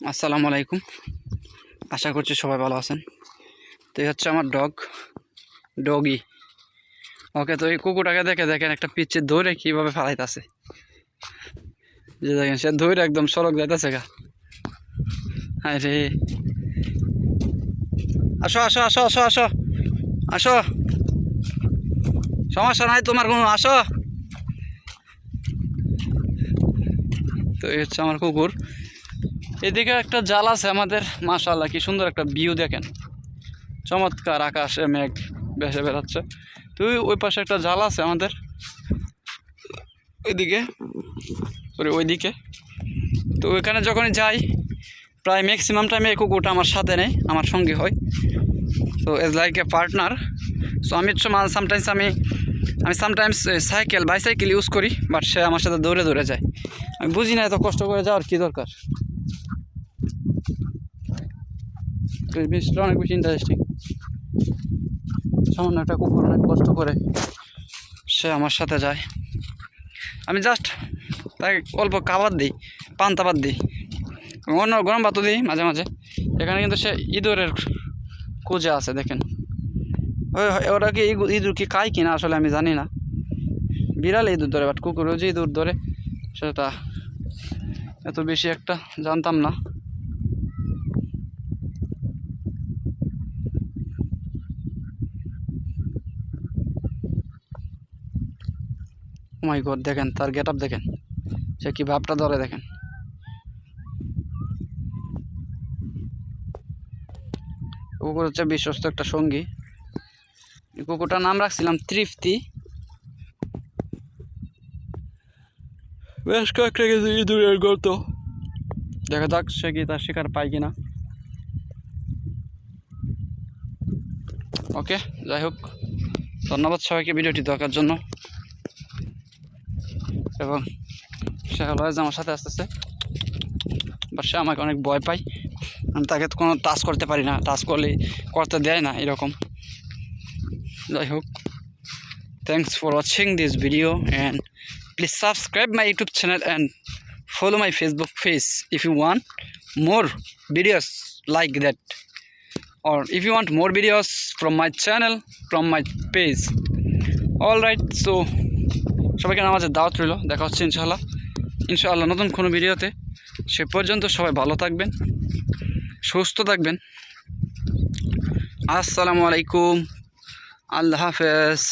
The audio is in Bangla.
আসসালামু আলাইকুম। আশা করছি সবাই ভালো আছেন। তো এই হচ্ছে আমার ডগ, ডগি। ওকে তো এই কুকুরটাকে দেখে দেখেন একটা পিচ্ছে ধরে কীভাবে ফেলাইতেছে। যে দেখেন, সে ধরে একদম সড়ক যাইতেছে গা। হ্যাঁ রে। আসো আসো আসো আসো আসো। আসো। সমস্যা নাই তোমার কোনো, আসো। তো এই হচ্ছে আমার কুকুর। এদিকে একটা জাল আছে আমাদের মাশাল্লাহ কি সুন্দর একটা ভিউ দেখেন। চমৎকার আকাশে মেঘ ভেসে বেড়াচ্ছে। তো ওই- পাশে একটা জাল আছে আমাদের? ওইদিকে সরি ওইদিকে। তো ওইখানে যখনই যাই, প্রায় ম্যাক্সিমাম টাইমে এই কুকুরটা আমার সাথে নেই আমার সঙ্গে হয়। তো as like a partner so আমি সামটাইমস আমি আমি সামটাইমস সাইকেল বাইসাইকেল ইউজ করি বাট সে আমার সাথে দৌড়ে দৌড়ে যায়। আমি বুঝি না এত কষ্ট করে যাওয়ার কী দরকার। এই অনেক বেশি ইন্টারেস্টিং সামান্য একটা কুকুর অনেক কষ্ট করে সে আমার সাথে যায়। আমি জাস্ট তাকে অল্প খাবার দিই পান্তাবাদ দিই। অন্য গরম ভাতও দিই মাঝে মাঝে। এখানে কিন্তু সে ইঁদুরের খুঁজে আছে, দেখেন। ওই ওরা কি ইঁদুর কি খায় কিনা আসলে আমি জানি না। বিড়াল ইঁদুর ধরে বাট কুকুরও যে ইঁদুর ধরে, সেটা এত বেশি একটা জানতাম না। মাই গড দেখেন, তার গেট আপ দেখেন। সে কি ভাবটা ধরে দেখেন। কুকুর হচ্ছে বিশ্বস্ত একটা সঙ্গী। কুকুরটার নাম রাখছিলাম তৃপ্তি। বেশ কয়েকটা ইঁদুরের গর্ত। দেখা যাক সে কি তার শিকার পায় কিনা। ওকে, যাই হোক। ধন্যবাদ সবাইকে ভিডিওটি দেখার জন্য। এবং সে অলওয়েজ আমার সাথে আসতেছে। বাট সে আমাকে অনেক ভয় পায়। আমি তাকে কোনো টাচ করতে পারি না। টাচ করলে করতে দেয় না, এরকম। যাই হোক। Thanks for watching this video and please subscribe my YouTube channel and follow my facebook page if you want more videos like that. Or if you want more videos from my channel, from my page. All right so সবাইকে নামাজের দাওয়াত রইল, দেখা হচ্ছে ইনশাআল্লাহ। ইনশাআল্লাহ নতুন কোনো ভিডিওতে, সে পর্যন্ত সবাই ভালো থাকবেন, সুস্থ থাকবেন। আসসালামু আলাইকুম, আল্লাহ হাফেজ।